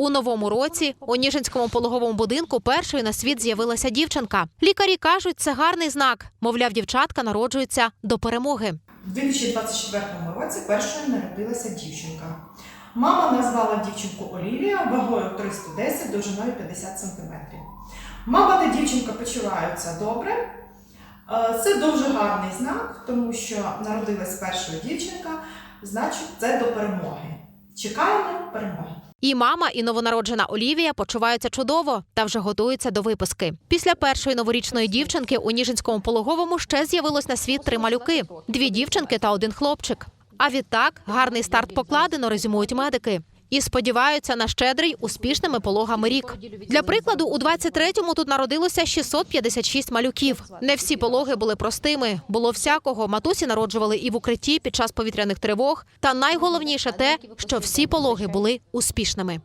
У новому році у Ніжинському пологовому будинку першою на світ з'явилася дівчинка. Лікарі кажуть, це гарний знак. Мовляв, дівчатка народжуються до перемоги. У 2024 році першою народилася дівчинка. Мама назвала дівчинку Олівія вагою 310, довжиною 50 см. Мама та дівчинка почуваються добре. Е, Це дуже гарний знак, тому що народилась першою дівчинка, значить, це до перемоги. Чекаємо перемоги. І мама, і новонароджена Олівія почуваються чудово та вже готуються до виписки. Після першої новорічної дівчинки у Ніжинському пологовому ще з'явилось на світ три малюки: дві дівчинки та один хлопчик. А відтак гарний старт покладено, резюмують медики. І сподіваються на щедрий успішними пологами рік. Для прикладу, у 23-му тут народилося 656 малюків. Не всі пологи були простими. Було всякого. Матусі народжували і в укритті під час повітряних тривог. Та найголовніше те, що всі пологи були успішними.